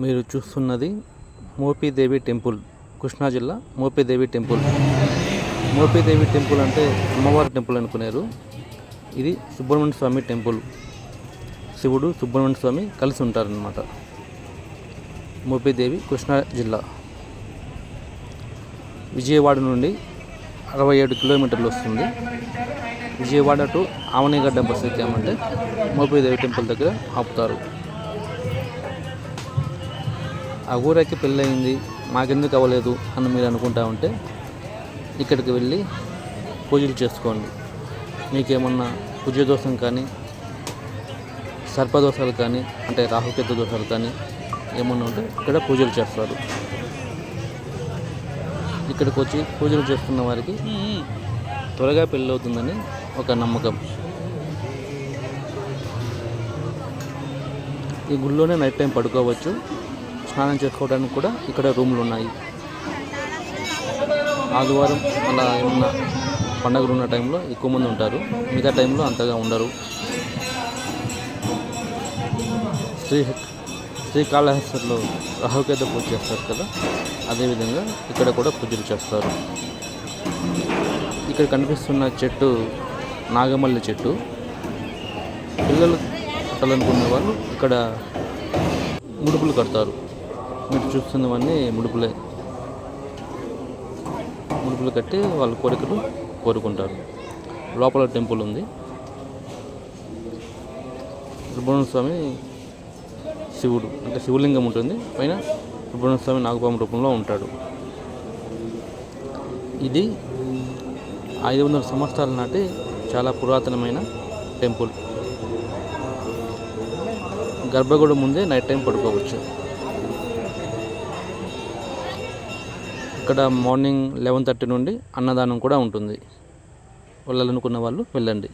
మీరు చూస్తున్నది మోపీదేవి టెంపుల్ కృష్ణా జిల్లా మోపీదేవి టెంపుల్. మోపీదేవి టెంపుల్ అంటే అమ్మవారి టెంపుల్ అనుకునేరు. ఇది సుబ్రహ్మణ్య స్వామి టెంపుల్. శివుడు సుబ్రహ్మణ్య స్వామి కలిసి ఉంటారనమాట మోపీదేవి కృష్ణా జిల్లా. విజయవాడ నుండి అరవై ఏడు కిలోమీటర్లు వస్తుంది. విజయవాడ టు ఆవనిగడ్డ బస్సు ఎక్కామంటే మోపీదేవి టెంపుల్ దగ్గర ఆపుతారు. ఆ ఊరికి పెళ్ళయింది మాకెందుకు అవ్వలేదు అని మీరు అనుకుంటా ఉంటే ఇక్కడికి వెళ్ళి పూజలు చేసుకోండి. మీకేమన్నా పూజ దోషం కానీ సర్పదోషాలు కానీ అంటే రాహుకేతు దోషాలు కానీ ఏమన్నా ఉంటే ఇక్కడ పూజలు చేస్తారు. ఇక్కడికి వచ్చి పూజలు చేస్తున్న వారికి త్వరగా పెళ్ళవుతుందని ఒక నమ్మకం. ఈ గుళ్ళోనే నైట్ టైం పడుకోవచ్చు. స్నానం చేసుకోవడానికి కూడా ఇక్కడ రూమ్లు ఉన్నాయి. ఆదివారం అలా ఏమన్నా పండగలు ఉన్న టైంలో ఎక్కువ మంది ఉంటారు. మిగతా టైంలో అంతగా ఉండరు. శ్రీ శ్రీకాళహస్తిలో రాహుకేత పూజ చేస్తారు కదా అదేవిధంగా ఇక్కడ కూడా పూజలు చేస్తారు. ఇక్కడ కనిపిస్తున్న చెట్టు నాగమల్లి చెట్టు. పిల్లలు కట్టాలనుకునే వాళ్ళు ఇక్కడ ముడుపులు కడతారు. మీరు చూస్తున్నవన్నీ ముడుపులే. ముడుపులు కట్టి వాళ్ళ కోరికలు కోరుకుంటారు. లోపల టెంపుల్ ఉంది. సుబ్రహ్మణ్య స్వామి శివుడు అంటే శివలింగం ఉంటుంది. పైన సుబ్రహ్మణ్య స్వామి నాగపాము రూపంలో ఉంటాడు. ఇది ఐదు వందల సంవత్సరాల నాటి చాలా పురాతనమైన టెంపుల్. గర్భగుడి ముందే నైట్ టైం పడుకోవచ్చు. ఇక్కడ మార్నింగ్ లెవెన్ థర్టీ నుండి అన్నదానం కూడా ఉంటుంది. వెళ్ళాలనుకున్న వాళ్ళు వెళ్ళండి.